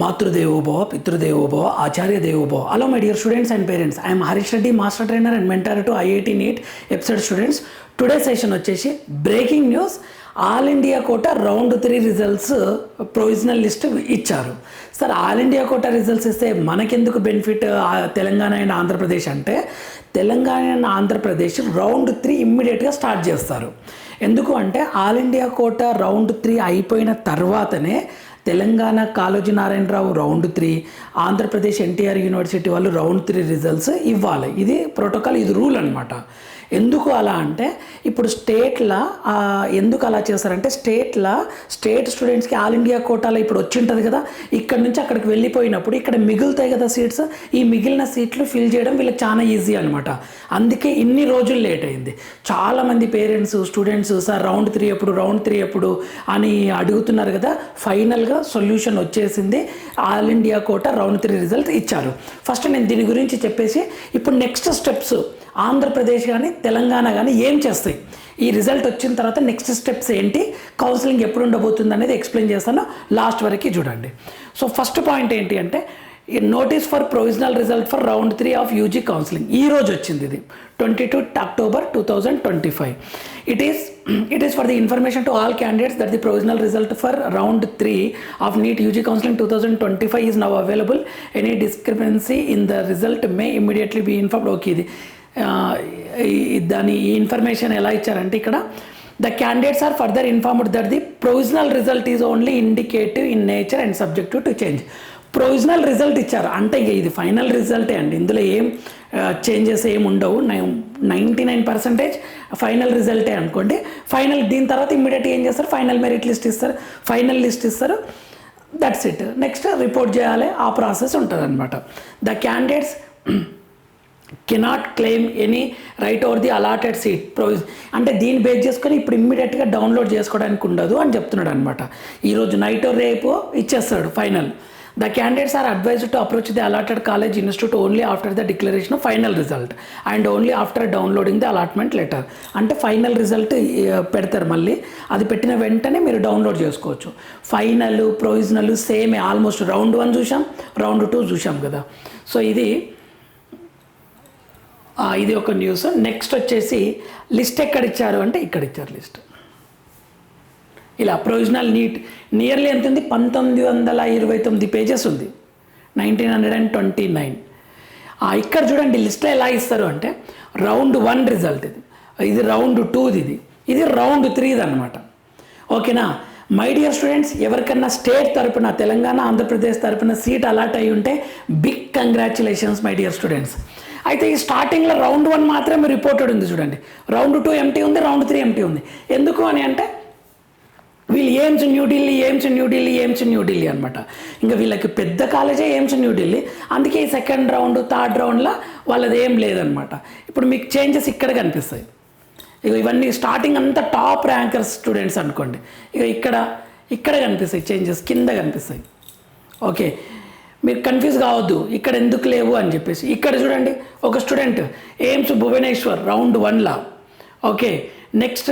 మాతృదేవోభవ పితృదేవోభవ ఆచార్య దేవోభవ hello my dear students and parents I'm Harish Reddy master trainer and mentor to IIT NEET episode students today session వచ్చేసి breaking news all India quota round three results provisional list ఇచ్చారు. Sir all India quota results ఇస్తే మనకెందుకు benefit Telangana and Andhra Pradesh అంటే Telangana and Andhra Pradesh round three ఇమ్మీడియట్గా start చేస్తారు. ఎందుకు అంటే all India quota round three అయిపోయిన తర్వాతనే Telangana Kaloji Narayana Rao round three Andhra Pradesh NTR university వాళ్ళు రౌండ్ త్రీ రిజల్ట్స్ ఇవ్వాలి. ఇది ప్రోటోకాల్ ఇది రూల్ అనమాట ఎందుకు అలా అంటే ఇప్పుడు స్టేట్లో ఎందుకు అలా చేశారంటే స్టేట్లో స్టేట్ స్టూడెంట్స్కి ఆల్ ఇండియా కోటాలో ఇప్పుడు వచ్చి ఉంటుంది కదా ఇక్కడ నుంచి అక్కడికి వెళ్ళిపోయినప్పుడు ఇక్కడ మిగులుతాయి కదా సీట్స్ ఈ మిగిలిన సీట్లు ఫిల్ చేయడం వీళ్ళకి చాలా ఈజీ అనమాట అందుకే ఇన్ని రోజులు లేట్ అయింది. చాలామంది parents students sir round three ఎప్పుడు రౌండ్ త్రీ ఎప్పుడు అని అడుగుతున్నారు కదా ఫైనల్గా సొల్యూషన్ వచ్చేసింది. All India quota round three result ఇచ్చారు. ఫస్ట్ నేను దీని గురించి చెప్పేసి ఇప్పుడు నెక్స్ట్ స్టెప్స్ ఆంధ్రప్రదేశ్ కానీ తెలంగాణ కానీ ఏం చేస్తాయి? ఈ రిజల్ట్ వచ్చిన తర్వాత నెక్స్ట్ స్టెప్స్ ఏంటి? కౌన్సిలింగ్ ఎప్పుడు ఉండబోతుంది అనేది ఎక్స్ప్లెయిన్ చేస్తాను. లాస్ట్ వరకు చూడండి. సో ఫస్ట్ పాయింట్ ఏంటి అంటే notice for provisional result for round three of UG counselling. ఈ రోజు వచ్చింది ఇది. Twenty two October two thousand twenty five. It is it is for the information to all candidates that the provisional result for round three of NEET UG counselling two thousand twenty five is now available any discrepancy in the result may immediately be informed okay ఇది దాని information ఎలా ఇచ్చారంటే ఇక్కడ the candidates are further informed that the provisional result is only indicative in nature and subjective to change provisional result ఇచ్చారు. అంటే ఇది final రిజల్టే అండి. ఇందులో ఏం చేంజెస్ ఏం ఉండవు. నైంటీ నైన్ పర్సెంటేజ్ ఫైనల్ రిజల్టే అనుకోండి. ఫైనల్ దీని తర్వాత ఇమ్మీడియట్ ఏం చేస్తారు? ఫైనల్ మెరిట్ లిస్ట్ ఇస్తారు. ఫైనల్ లిస్ట్ ఇస్తారు. దట్స్ ఇట్ నెక్స్ట్ రిపోర్ట్ చేయాలి. ఆ ప్రాసెస్ ఉంటుంది అనమాట the candidates cannot claim any right over the allotted seat ప్రొవిజ్ అంటే దీన్ని బేస్ చేసుకొని ఇప్పుడు ఇమ్మీడియట్గా డౌన్లోడ్ చేసుకోవడానికి ఉండదు అని చెప్తున్నాడు అనమాట ఈరోజు నైట్ రేపు ఇచ్చేస్తాడు final the candidates are advised to approach the allotted college institute only after the declaration of final result and only after downloading the allotment letter అంటే ఫైనల్ రిజల్ట్ పెడతారు మళ్ళీ. అది పెట్టిన వెంటనే మీరు డౌన్లోడ్ చేసుకోవచ్చు. ఫైనల్ ప్రొవిజనల్ సేమే ఆల్మోస్ట్ రౌండ్ వన్ చూసాం రౌండ్ టూ చూసాం కదా. సో ఇది ఇది ఒక న్యూస్ నెక్స్ట్ వచ్చేసి లిస్ట్ ఎక్కడ ఇచ్చారు అంటే ఇక్కడ ఇచ్చారు లిస్ట్. ఇలా ప్రొవిజనల్ నీట్ నియర్లీ ఎంత ఉంది? పంతొమ్మిది వందల ఇరవై తొమ్మిది పేజెస్ ఉంది. Nineteen hundred and twenty nine. ఇక్కడ చూడండి లిస్ట్లో ఎలా ఇస్తారు అంటే రౌండ్ వన్ రిజల్ట్ ఇది. ఇది రౌండ్ టూది ఇది. ఇది రౌండ్ త్రీది అనమాట ఓకేనా? మై డియర్ స్టూడెంట్స్ ఎవరికన్నా స్టేట్ తరపున తెలంగాణ ఆంధ్రప్రదేశ్ తరపున సీట్ అలాట్ అయి ఉంటే big congratulations my dear students అయితే ఈ స్టార్టింగ్లో రౌండ్ వన్ మాత్రమే రిపోర్టెడ్ ఉంది చూడండి. రౌండ్ టూ ఎంటీ ఉంది రౌండ్ త్రీ ఎంటీ ఉంది. ఎందుకు అని అంటే వీళ్ళు ఏమ్స్ న్యూఢిల్లీ ఏమ్స్ న్యూఢిల్లీ ఏమ్స్ న్యూఢిల్లీ అనమాట ఇంకా వీళ్ళకి పెద్ద కాలేజే ఏమ్స్ న్యూఢిల్లీ అందుకే ఈ సెకండ్ రౌండ్ థర్డ్ రౌండ్లో వాళ్ళది ఏం లేదనమాట ఇప్పుడు మీకు చేంజెస్ ఇక్కడ కనిపిస్తాయి. ఇక ఇవన్నీ స్టార్టింగ్ అంతా టాప్ ర్యాంకర్స్ స్టూడెంట్స్ అనుకోండి. ఇక ఇక్కడ ఇక్కడ కనిపిస్తాయి చేంజెస్ కింద కనిపిస్తాయి. ఓకే మీరు కన్ఫ్యూజ్ కావద్దు. ఇక్కడ ఎందుకు లేవు అని చెప్పేసి. ఇక్కడ చూడండి ఒక స్టూడెంట్ ఎయిమ్స్ భువనేశ్వర్ రౌండ్ వన్లా okay next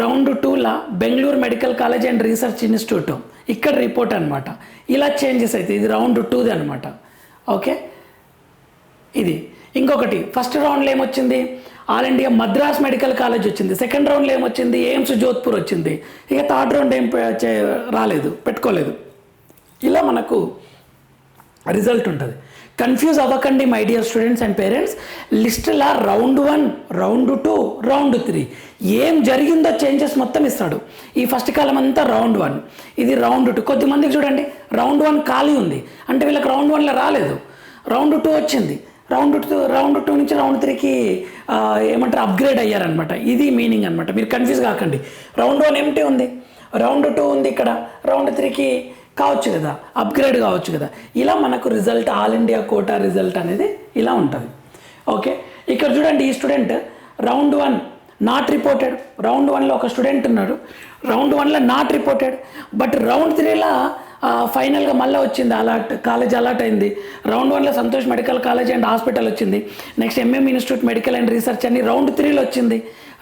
round టూలా Bengaluru medical college and research institute ఇక్కడ రిపోర్ట్ అనమాట ఇలా చేంజెస్ అవుతాయి ఇది రౌండ్ టూది అనమాట ఓకే ఇది. ఇంకొకటి ఫస్ట్ రౌండ్లో ఏమొచ్చింది? All India Madras medical college వచ్చింది. సెకండ్ రౌండ్లో ఏమొచ్చింది? ఎయిమ్స్ జోధ్పూర్ వచ్చింది. ఇక థర్డ్ రౌండ్ ఏం రాలేదు పెట్టుకోలేదు. ఇలా మనకు రిజల్ట్ ఉంటుంది. కన్ఫ్యూజ్ అవ్వకండి my dear students and parents లిస్టులా round one round two round three ఏం జరిగిందో చేంజెస్ మొత్తం ఇస్తాడు. ఈ ఫస్ట్ కాలం అంతా రౌండ్ వన్ ఇది రౌండ్ టూ కొద్దిమందికి చూడండి. రౌండ్ వన్ ఖాళీ ఉంది. అంటే వీళ్ళకి రౌండ్ వన్లో రాలేదు. రౌండ్ టూ వచ్చింది. రౌండ్ టూ రౌండ్ టూ నుంచి రౌండ్ త్రీకి ఏమంటారు అప్గ్రేడ్ అయ్యారనమాట ఇది మీనింగ్ అనమాట మీరు కన్ఫ్యూజ్ కాకండి. రౌండ్ వన్ ఏమిటి ఉంది. రౌండ్ టూ ఉంది ఇక్కడ. రౌండ్ త్రీకి కావచ్చు కదా అప్గ్రేడ్ కావచ్చు కదా. ఇలా మనకు result all India quota result అనేది ఇలా ఉంటుంది. ఓకే ఇక్కడ చూడండి ఈ student round one not reported round వన్లో ఒక స్టూడెంట్ ఉన్నాడు. రౌండ్ వన్లో నాట్ రిపోర్టెడ్ బట్ రౌండ్ త్రీలో ఫైనల్గా మళ్ళీ వచ్చింది అలాట్ కాలేజ్ అలాట్ అయింది. రౌండ్ వన్లో Santosh medical college and hospital వచ్చింది. Next MM institute medical and research అని రౌండ్ త్రీలో వచ్చింది.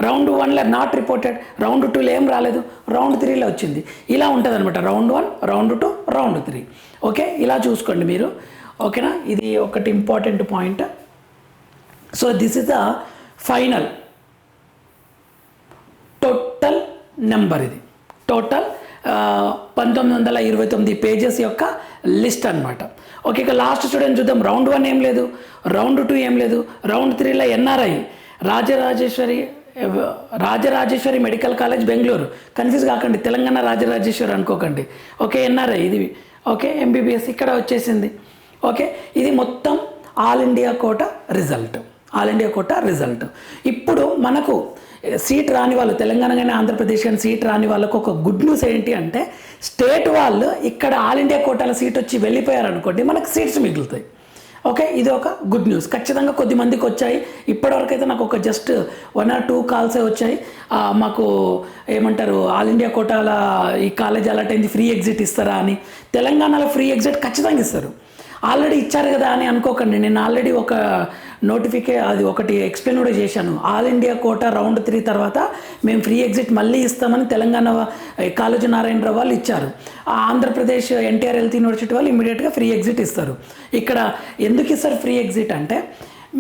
రౌండ్ వన్లో నాట్ రిపోర్టెడ్. రౌండ్ టూలో ఏం రాలేదు రౌండ్ త్రీలో వచ్చింది. ఇలా ఉంటుంది అనమాట round one round two round three. Okay? ఇలా చూసుకోండి మీరు. ఓకేనా? ఇది ఒకటి important point. So this is the final. Total number ఇది. టోటల్ పంతొమ్మిది వందల ఇరవై తొమ్మిది పేజెస్ యొక్క లిస్ట్ అనమాట ఓకే ఇక లాస్ట్ స్టూడెంట్ చూద్దాం. రౌండ్ వన్ ఏం లేదు రౌండ్ టూ ఏం లేదు రౌండ్ త్రీలో NRI. Rajarajeswari Rajarajeswari medical college Bengaluru. Confuse కాకండి తెలంగాణ రాజరాజేశ్వరి అనుకోకండి. ఓకే ఎన్ఆర్ఐ ఇది. ఓకే ఎంబీబీఎస్ ఇక్కడ వచ్చేసింది. ఓకే ఇది మొత్తం all India quota result. All India quota result. ఇప్పుడు మనకు సీట్ రాని వాళ్ళు తెలంగాణ కానీ ఆంధ్రప్రదేశ్ కానీ సీట్ రాని వాళ్ళకు ఒక గుడ్ న్యూస్ ఏంటి అంటే స్టేట్ వాళ్ళు ఇక్కడ ఆల్ ఇండియా కోటాల సీట్ వచ్చి వెళ్ళిపోయారు అనుకోండి మనకు సీట్స్ మిగులుతాయి. ఓకే ఇది ఒక గుడ్ న్యూస్ ఖచ్చితంగా కొద్ది మందికి వచ్చాయి. ఇప్పటివరకు అయితే నాకు ఒక జస్ట్ వన్ ఆర్ టూ కాల్సే వచ్చాయి. మాకు ఏమంటారు ఆల్ ఇండియా కోటాల ఈ కాలేజ్ అలాట్ అయింది ఫ్రీ ఎగ్జిట్ ఇస్తారా అని. తెలంగాణలో ఫ్రీ ఎగ్జిట్ ఖచ్చితంగా ఇస్తారు. ఆల్రెడీ ఇచ్చారు కదా అని అనుకోకండి. నేను ఆల్రెడీ ఒక నోటిఫికే అది ఒకటి ఎక్స్ప్లెయిన్ కూడా చేశాను. All India quota round three తర్వాత మేము ఫ్రీ ఎగ్జిట్ మళ్ళీ ఇస్తామని తెలంగాణ కాలేజీ నారాయణరావు వాళ్ళు ఇచ్చారు. ఆ ఆంధ్రప్రదేశ్ ఎన్టీఆర్ హెల్త్ యూనివర్సిటీ వాళ్ళు ఇమీడియట్గా ఫ్రీ ఎగ్జిట్ ఇస్తారు. ఇక్కడ ఎందుకు ఇస్తారు ఫ్రీ ఎగ్జిట్ అంటే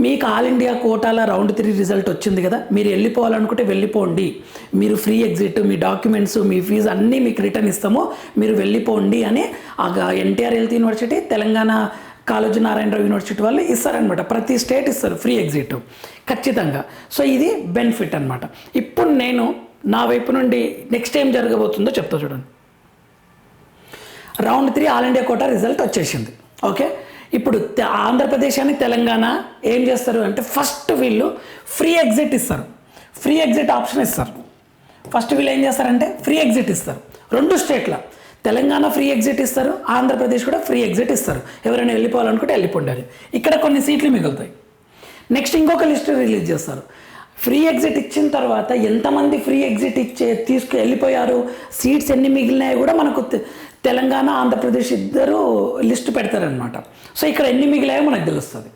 మీకు ఆల్ ఇండియా కోటాల రౌండ్ త్రీ రిజల్ట్ వచ్చింది కదా మీరు వెళ్ళిపోవాలనుకుంటే వెళ్ళిపోండి. మీరు ఫ్రీ ఎగ్జిట్ మీ డాక్యుమెంట్స్ మీ ఫీజు అన్నీ మీకు రిటర్న్ ఇస్తాము. మీరు వెళ్ళిపోండి అని ఆ NTR health university Telangana college Narayana Rao university వాళ్ళు ఇస్తారనమాట ప్రతి స్టేట్ ఇస్తారు ఫ్రీ ఎగ్జిట్. ఖచ్చితంగా. సో ఇది బెనిఫిట్ అనమాట ఇప్పుడు నేను నా వైపు నుండి నెక్స్ట్ ఏం జరగబోతుందో చెప్తా చూడండి. Round three all India quota result వచ్చేసింది. ఓకే? ఇప్పుడు ఆంధ్రప్రదేశ్ అని తెలంగాణ ఏం చేస్తారు అంటే ఫస్ట్ వీళ్ళు ఫ్రీ ఎగ్జిట్ ఇస్తారు. ఫ్రీ ఎగ్జిట్ ఆప్షన్ ఇస్తారు. ఫస్ట్ వీళ్ళు ఏం చేస్తారంటే ఫ్రీ ఎగ్జిట్ ఇస్తారు. రెండు స్టేట్ల. తెలంగాణ ఫ్రీ ఎగ్జిట్ ఇస్తారు ఆంధ్రప్రదేశ్ కూడా ఫ్రీ ఎగ్జిట్ ఇస్తారు. ఎవరైనా వెళ్ళిపోవాలనుకుంటే వెళ్ళిపోండాలి ఇక్కడ కొన్ని సీట్లు మిగులుతాయి. నెక్స్ట్ ఇంకొక లిస్ట్ రిలీజ్ చేస్తారు. ఫ్రీ ఎగ్జిట్ ఇచ్చిన తర్వాత ఎంతమంది ఫ్రీ ఎగ్జిట్ ఇచ్చే తీసుకు వెళ్ళిపోయారు? సీట్స్ ఎన్ని మిగిలినాయో కూడా మనకు తెలంగాణ ఆంధ్రప్రదేశ్ ఇద్దరు లిస్ట్ పెడతారనమాట సో ఇక్కడ ఎన్ని మిగిలాయో మనకు తెలుస్తుంది.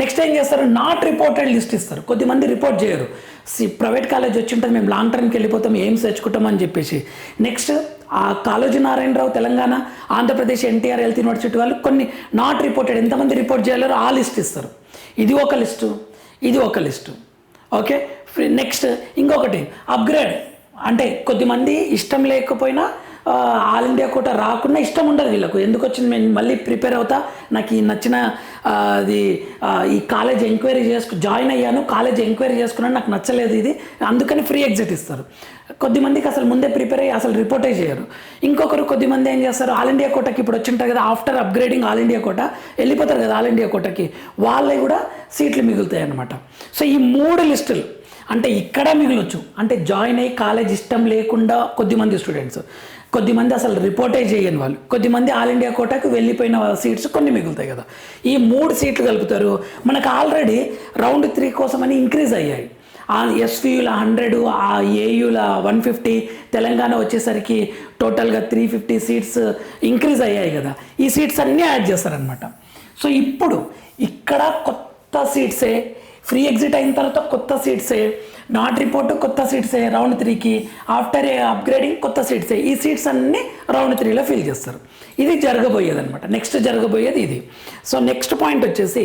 నెక్స్ట్ ఏం చేస్తారు? నాట్ రిపోర్టెడ్ లిస్ట్ ఇస్తారు. కొద్దిమంది రిపోర్ట్ చేయరు. సి ప్రైవేట్ కాలేజ్ వచ్చి ఉంటుంది మేము లాంగ్ టర్మ్కి వెళ్ళిపోతాం ఏం తెచ్చుకుంటాం అని చెప్పేసి. నెక్స్ట్ ఆ కాళోజీ నారాయణరావు తెలంగాణ ఆంధ్రప్రదేశ్ ఎన్టీఆర్ హెల్త్ యూనివర్సిటీ వాళ్ళు కొన్ని నాట్ రిపోర్టెడ్ ఎంతమంది రిపోర్ట్ చేయలేరు ఆ లిస్ట్ ఇస్తారు. ఇది ఒక లిస్టు ఇది ఒక లిస్టు ఓకే నెక్స్ట్ ఇంకొకటి అప్గ్రేడ్ అంటే కొద్దిమంది ఇష్టం లేకపోయినా ఆల్ ఇండియా కోట రాకుండా ఇష్టం ఉండదు వీళ్ళకు. ఎందుకు వచ్చింది? నేను మళ్ళీ ప్రిపేర్ అవుతా. నాకు ఈ నచ్చిన అది ఈ కాలేజ్ ఎంక్వైరీ చేసుకు జాయిన్ అయ్యాను. కాలేజ్ ఎంక్వైరీ చేసుకున్నాను. నాకు నచ్చలేదు ఇది. అందుకని ఫ్రీ ఎగ్జిట్ ఇస్తారు. కొద్దిమందికి అసలు ముందే ప్రిపేర్ అయ్యి అసలు రిపోర్టే చేయరు. ఇంకొకరు కొద్దిమంది ఏం చేస్తారు? ఆల్ ఇండియా కోటకి ఇప్పుడు వచ్చింటారు కదా after upgrading all India quota వెళ్ళిపోతారు కదా ఆల్ ఇండియా కోటకి. వాళ్ళే కూడా సీట్లు మిగులుతాయి అన్నమాట. సో ఈ మూడు లిస్టులు అంటే ఇక్కడ మిగిలొచ్చు. అంటే జాయిన్ అయ్యి కాలేజ్ ఇష్టం లేకుండా కొద్దిమంది స్టూడెంట్స్. కొద్దిమంది అసలు రిపోర్టే చేయని వాళ్ళు. కొద్దిమంది ఆల్ ఇండియా కోటాకు వెళ్ళిపోయిన సీట్స్ కొన్ని మిగులుతాయి కదా. ఈ మూడు సీట్లు కలుపుతారు. మనకు ఆల్రెడీ రౌండ్ త్రీ కోసమని ఇంక్రీజ్ అయ్యాయి. ఆ ఎస్వీయుల హండ్రెడ్ ఆ ఏయుల వన్ ఫిఫ్టీ తెలంగాణ వచ్చేసరికి టోటల్గా త్రీ ఫిఫ్టీ సీట్స్ ఇంక్రీజ్ అయ్యాయి కదా. ఈ సీట్స్ అన్నీ యాడ్ చేస్తారనమాట సో ఇప్పుడు ఇక్కడ కొత్త సీట్సే ఫ్రీ ఎగ్జిట్ అయిన తర్వాత కొత్త సీట్సే నాట్ రిపోర్ట్ కొత్త సీట్సే రౌండ్ త్రీకి ఆఫ్టర్ అప్గ్రేడింగ్ కొత్త సీట్సే ఈ సీట్స్ అన్నీ రౌండ్ త్రీలో ఫిల్ చేస్తారు. ఇది జరగబోయేది అనమాట నెక్స్ట్ జరగబోయేది ఇది. సో నెక్స్ట్ పాయింట్ వచ్చేసి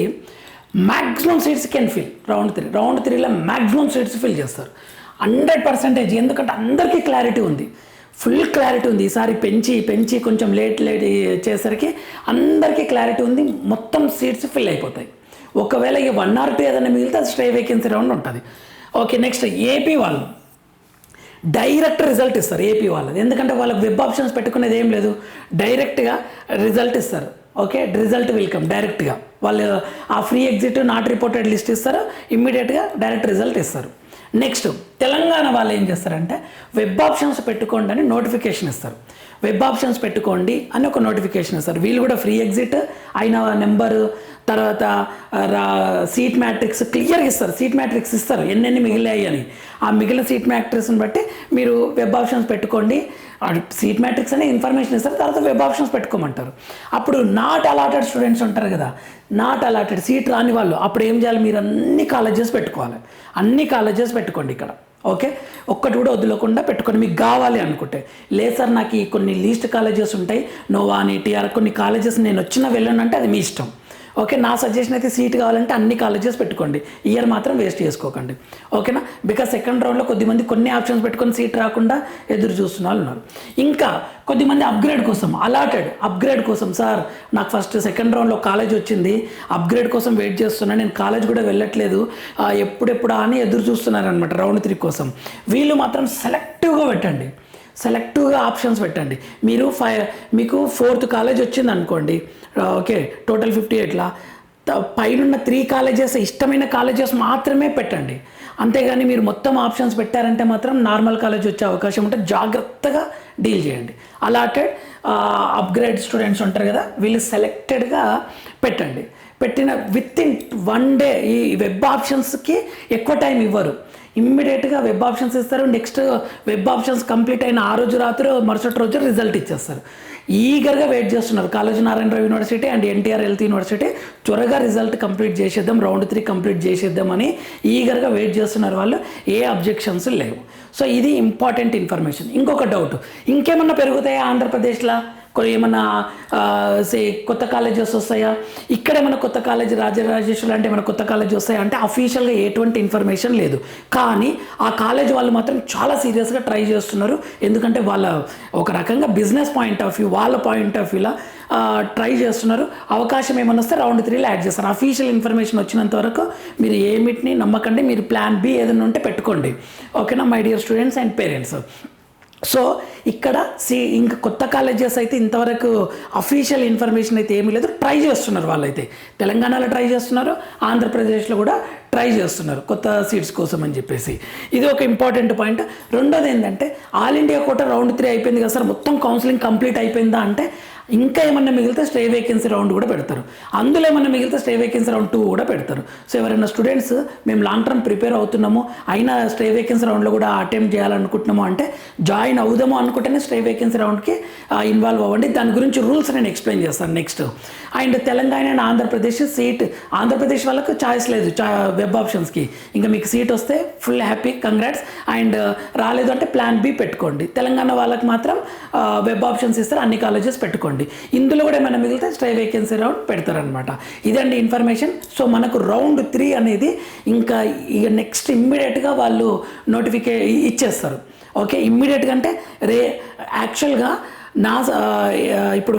maximum seats can fill round three round త్రీలో మ్యాక్సిమం సీట్స్ ఫిల్ చేస్తారు. హండ్రెడ్ పర్సెంటేజ్ ఎందుకంటే అందరికీ క్లారిటీ ఉంది. ఫుల్ క్లారిటీ ఉంది. ఈసారి పెంచి పెంచి కొంచెం లేట్ లేట్ చేసరికి అందరికీ క్లారిటీ ఉంది. మొత్తం సీట్స్ ఫిల్ అయిపోతాయి. ఒకవేళ ఈ వన్ ఆర్ టూ ఏదైనా మిగిలితే అది స్ట్రే వేకెన్సీ రౌండ్ ఉంటుంది. ఓకే నెక్స్ట్ ఏపీ వాళ్ళు. డైరెక్ట్ రిజల్ట్ ఇస్తారు ఏపీ వాళ్ళది. ఎందుకంటే వాళ్ళకి వెబ్ ఆప్షన్స్ పెట్టుకునేది ఏం లేదు. డైరెక్ట్గా రిజల్ట్ ఇస్తారు. ఓకే రిజల్ట్ వెల్కమ్ డైరెక్ట్గా వాళ్ళు ఆ free exit not reported list ఇస్తారు. ఇమ్మీడియట్గా డైరెక్ట్ రిజల్ట్ ఇస్తారు. నెక్స్ట్ తెలంగాణ వాళ్ళు ఏం చేస్తారంటే వెబ్ ఆప్షన్స్ పెట్టుకోండి అని నోటిఫికేషన్ ఇస్తారు. వెబ్ ఆప్షన్స్ పెట్టుకోండి అని ఒక నోటిఫికేషన్ ఇస్తారు వీళ్ళు కూడా ఫ్రీ ఎగ్జిట్ అయిన నెంబరు తర్వాత రా సీట్ మ్యాట్రిక్స్ క్లియర్గా ఇస్తారు. సీట్ మ్యాట్రిక్స్ ఇస్తారు. ఎన్నెన్ని మిగిలాయి అని. ఆ మిగిలిన సీట్ మ్యాట్రిక్స్ని బట్టి మీరు వెబ్ ఆప్షన్స్ పెట్టుకోండి. సీట్ మ్యాట్రిక్స్ అనే ఇన్ఫర్మేషన్ ఇస్తారు. తర్వాత వెబ్ ఆప్షన్స్ పెట్టుకోమంటారు. అప్పుడు నాట్ అలాటెడ్ స్టూడెంట్స్ ఉంటారు కదా. నాట్ అలాటెడ్ సీట్ రాని వాళ్ళు. అప్పుడు ఏం చేయాలి? మీరు అన్ని కాలేజెస్ పెట్టుకోవాలి. అన్ని కాలేజెస్ పెట్టుకోండి ఇక్కడ. ఓకే? ఒక్కటి కూడా వదలకుండా పెట్టుకొని మీకు కావాలి అనుకుంటే. లేదు సార్ నాకు కొన్ని లీస్ట్ కాలేజెస్ ఉంటాయి. నోవా అని టీఆర్ కొన్ని కాలేజెస్ నేను వచ్చిన వెళ్ళను అంటే అది మీ ఇష్టం. ఓకే నా సజెషన్ అయితే సీట్ కావాలంటే అన్ని కాలేజెస్ పెట్టుకోండి. ఇయర్ మాత్రం వేస్ట్ చేసుకోకండి. ఓకేనా? బికాస్ సెకండ్ రౌండ్లో కొద్దిమంది కొన్ని ఆప్షన్స్ పెట్టుకొని సీట్ రాకుండా ఎదురు చూస్తున్న వాళ్ళు ఉన్నారు. ఇంకా కొద్దిమంది అప్గ్రేడ్ కోసం అలాటెడ్ అప్గ్రేడ్ కోసం సార్ నాకు ఫస్ట్ సెకండ్ రౌండ్లో కాలేజ్ వచ్చింది. అప్గ్రేడ్ కోసం వెయిట్ చేస్తున్నా. నేను కాలేజ్ కూడా వెళ్ళట్లేదు. ఎప్పుడెప్పుడు ఎప్పుడెప్పుడా అని ఎదురు చూస్తున్నారు అనమాట రౌండ్ త్రీ కోసం. వీళ్ళు మాత్రం సెలెక్టివ్గా పెట్టండి. సెలెక్టివ్గా ఆప్షన్స్ పెట్టండి. మీరు ఫైవ్ మీకు ఫోర్త్ కాలేజ్ వచ్చింది అనుకోండి ఓకే టోటల్ ఫిఫ్టీ ఎయిట్లా పైనున్న త్రీ కాలేజెస్ ఇష్టమైన కాలేజెస్ మాత్రమే పెట్టండి. అంతేగాని మీరు మొత్తం ఆప్షన్స్ పెట్టారంటే మాత్రం నార్మల్ కాలేజ్ వచ్చే అవకాశం ఉంటే జాగ్రత్తగా డీల్ చేయండి. అలాటెడ్ అప్గ్రేడ్ స్టూడెంట్స్ ఉంటారు కదా వీళ్ళు సెలెక్టెడ్గా పెట్టండి. పెట్టిన విత్ ఇన్ వన్ డే ఈ వెబ్ ఆప్షన్స్కి ఎక్కువ టైం ఇవ్వరు. ఇమ్మీడియట్గా వెబ్ ఆప్షన్స్ ఇస్తారు. నెక్స్ట్ వెబ్ ఆప్షన్స్ కంప్లీట్ అయిన ఆ రోజు రాత్రి మరుసటి రోజు రిజల్ట్ ఇచ్చేస్తారు. ఈగర్గా వెయిట్ చేస్తున్నారు. College Narayana Rao university and NTR health university. త్వరగా రిజల్ట్ కంప్లీట్ చేసేద్దాం. రౌండ్ త్రీ కంప్లీట్ చేసేద్దాం అని ఈగర్గా వెయిట్ చేస్తున్నారు వాళ్ళు. ఏ అబ్జెక్షన్స్ లేవు. సో ఇది ఇంపార్టెంట్ ఇన్ఫర్మేషన్. ఇంకొక డౌట్. ఇంకేమన్నా పెరుగుతాయా ఆంధ్రప్రదేశ్లో? ఏమన్నా సే కొత్త కాలేజెస్ వస్తాయా? ఇక్కడ ఏమైనా కొత్త కాలేజ్ రాజరాజేశ్వరి అంటే ఏమైనా కొత్త కాలేజ్ వస్తాయా? అంటే అఫీషియల్గా ఎటువంటి ఇన్ఫర్మేషన్ లేదు. కానీ ఆ కాలేజ్ వాళ్ళు మాత్రం చాలా సీరియస్గా ట్రై చేస్తున్నారు. ఎందుకంటే వాళ్ళ ఒక రకంగా బిజినెస్ పాయింట్ ఆఫ్ వ్యూ వాళ్ళ పాయింట్ ఆఫ్ వ్యూలా ట్రై చేస్తున్నారు. అవకాశం ఏమైనా వస్తే రౌండ్ త్రీలో యాడ్ చేస్తారు. అఫీషియల్ ఇన్ఫర్మేషన్ వచ్చినంత వరకు మీరు ఏమిటిని నమ్మకండి. మీరు ప్లాన్ బి ఏదైనా ఉంటే పెట్టుకోండి. ఓకేనా my dear students and parents so ఇక్కడ సి ఇంకా కొత్త కాలేజెస్ అయితే ఇంతవరకు అఫీషియల్ ఇన్ఫర్మేషన్ అయితే ఏమీ లేదు. ట్రై చేస్తున్నారు వాళ్ళైతే. తెలంగాణలో ట్రై చేస్తున్నారు ఆంధ్రప్రదేశ్లో కూడా ట్రై చేస్తున్నారు కొత్త సీట్స్ కోసం అని చెప్పేసి. ఇది ఒక ఇంపార్టెంట్ పాయింట్. రెండోది ఏంటంటే all India quota round three అయిపోయింది కదా సార్ మొత్తం కౌన్సిలింగ్ కంప్లీట్ అయిపోయిందా అంటే ఇంకా ఏమన్నా మిగిలితే స్టే వేకెన్సీ రౌండ్ కూడా పెడతారు. అందులో ఏమన్నా మిగిలితే స్టే వేకెన్సీ రౌండ్ టూ కూడా పెడతారు. సో ఎవరైనా స్టూడెంట్స్ మేము లాంగ్ టర్మ్ ప్రిపేర్ అవుతున్నాము. అయినా స్టే వేకెన్సీ రౌండ్లో కూడా అటెంప్ట్ చేయాలనుకుంటున్నాము అంటే జాయిన్ అవుదాము అనుకుంటేనే స్టే వేకెన్సీ రౌండ్కి ఇన్వాల్వ్ అవ్వండి. దాని గురించి రూల్స్ నేను ఎక్స్ప్లెయిన్ చేస్తాను next and Telangana and Andhra Pradesh seat Andhra Pradesh వాళ్ళకు చాయిస్ లేదు. చా వెబ్ ఆప్షన్స్కి ఇంకా మీకు సీట్ వస్తే ఫుల్ హ్యాపీ కంగ్రాట్స్ అండ్ రాలేదు అంటే ప్లాన్ బి పెట్టుకోండి. తెలంగాణ వాళ్ళకి మాత్రం వెబ్ ఆప్షన్స్ ఇస్తారు. అన్ని కాలేజెస్ పెట్టుకోండి. ఇందులో కూడా ఏమైనా మిగిలితే స్ట్రై వేకెన్సీ రౌండ్ పెడతారనమాట ఇదండి ఇన్ఫర్మేషన్ సో మనకు రౌండ్ త్రీ అనేది ఇంకా ఇక నెక్స్ట్ ఇమ్మీడియట్గా వాళ్ళు నోటిఫికే ఇచ్చేస్తారు. ఓకే ఇమ్మీడియట్గా అంటే రే యాక్చువల్గా నా ఇప్పుడు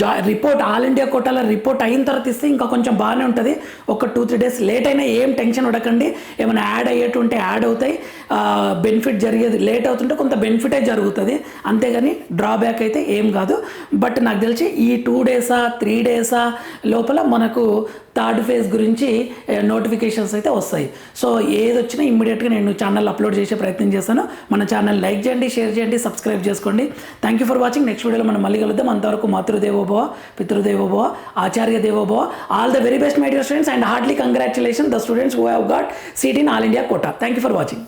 జా రిపోర్ట్ ఆల్ ఇండియా కోటాల రిపోర్ట్ అయిన తర్వాత ఇస్తే ఇంకా కొంచెం బాగానే ఉంటుంది. ఒక టూ త్రీ డేస్ లేట్ అయినా ఏం టెన్షన్ పడకండి. ఏమైనా యాడ్ అయ్యేటుంటే యాడ్ అవుతాయి. బెనిఫిట్ జరిగేది. లేట్ అవుతుంటే కొంత బెనిఫిటే జరుగుతుంది. అంతేగాని డ్రాబ్యాక్ అయితే ఏం కాదు. బట్ నాకు తెలిసి ఈ టూ డేసా త్రీ డేసా లోపల మనకు థర్డ్ ఫేజ్ గురించి నోటిఫికేషన్స్ అయితే వస్తాయి. సో ఏది వచ్చినా ఇమ్మీడియట్గా నేను ఛానల్ అప్లోడ్ చేసే ప్రయత్నం చేస్తాను. మన ఛానల్ లైక్ చేయండి షేర్ చేయండి సబ్స్క్రైబ్ చేసుకోండి. Thank you for watching next వీడియోలో మనం మళ్ళీ కలుద్దాం. అంతవరకు మాతృదేవోభవ పితృదేవోభవ ఆచార్య దేవోభవ. All the very best my dear students and hardly congratulation the students who have got seat in all India quota thank you for watching